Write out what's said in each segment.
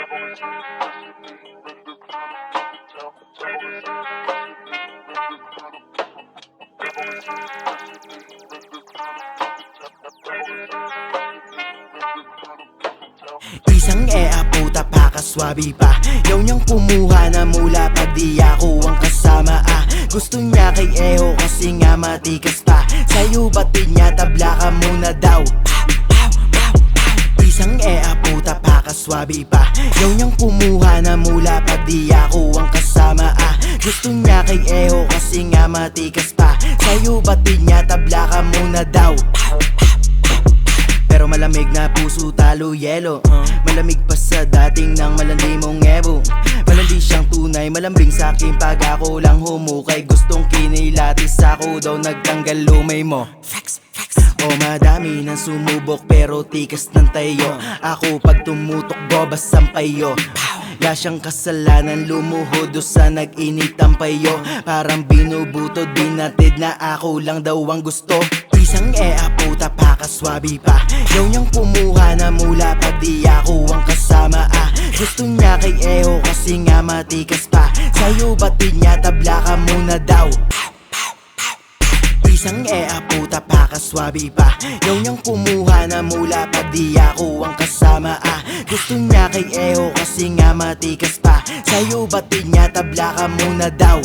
Isang ea puta pa kaswabi pa. Yaw niyang kumuha na mula pa di ako ang kasama ah. Gusto niya kay Eho kasi nga matikas pa. Sa'yo batid niya tabla ka muna daw? Isang kaswabi pa. Yaw niyang kumuha na mula pa di ako ang kasama ah. Gusto niya kay Eho kasi nga matikas pa. Sa'yo batid niya tabla ka muna daw? Pero malamig na puso talo yelo. Malamig pa sa dating ng malandi mong ebo Malandi siyang tunay, malambing sa akin. Pag ako lang humukay Gustong kinilatis ako daw nagtanggal lumay mo Flex, flex O madami nang sumubok pero tikas ng tayo. Ako pag tumutok bobas ang payo. Wala siyang kasalanan lumuhod sa nag-init ang payo. Parang binubuto dinatid na ako lang daw ang gusto. Isang ea puta pa kaswabi pa. Yaw niyang kumuha na mula pa di ako ang kasama ah. Gusto niya kay Eho kasi nga matikas pa. Sa'yo batid niya tabla ka muna daw Isang ea puta pa pa. Yaw niyang kumuha na mula pa di ako ang kasama ah. Gusto niya kay Eho kasi nga matikas pa. Sa'yo batid niya tabla ka muna daw?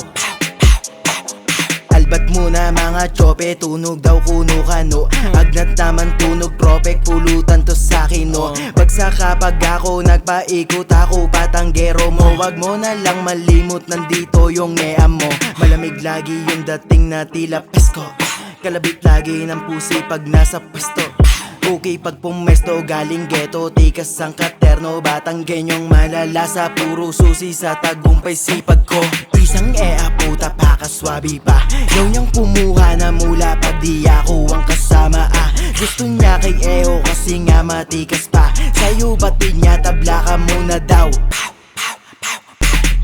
Albat muna mga tsope, tunog daw kuno kano Agnat naman tunog propek, pulutan to sa akin no? Bagsak kapag ako nagpaikot ako patanggero mo. Wag mo na lang malimot, nandito yung nea mo. Malamig lagi yung dating na tila pesko Kalabit lagi ng pusi pag nasa pwesto. Okay pag pumesto galing ghetto Tikas ang katerno. Batang genyong malalasa Puro susi sa tagumpay sipag ko. Isang ea puta pa kaswabi pa. Yaw niyang kumuha na mula pa di ako ang kasama ah. Gusto niya kay Eho kasi nga matikas pa. Sa'yo batid niya tabla ka muna daw?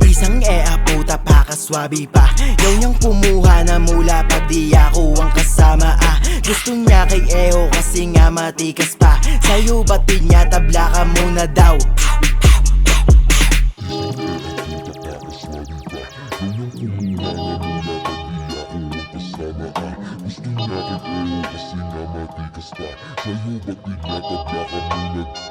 Isang ea puta pa kaswabi pa. Yaw niyang kumuha na mula pa di ako Gusto niya kay Eho kasi nga matikas pa. Sa'yo batid niya tabla ka muna daw? Gusto niya kay Eo kasi nga matikas pa. Sa'yo ba't di natabla ka muna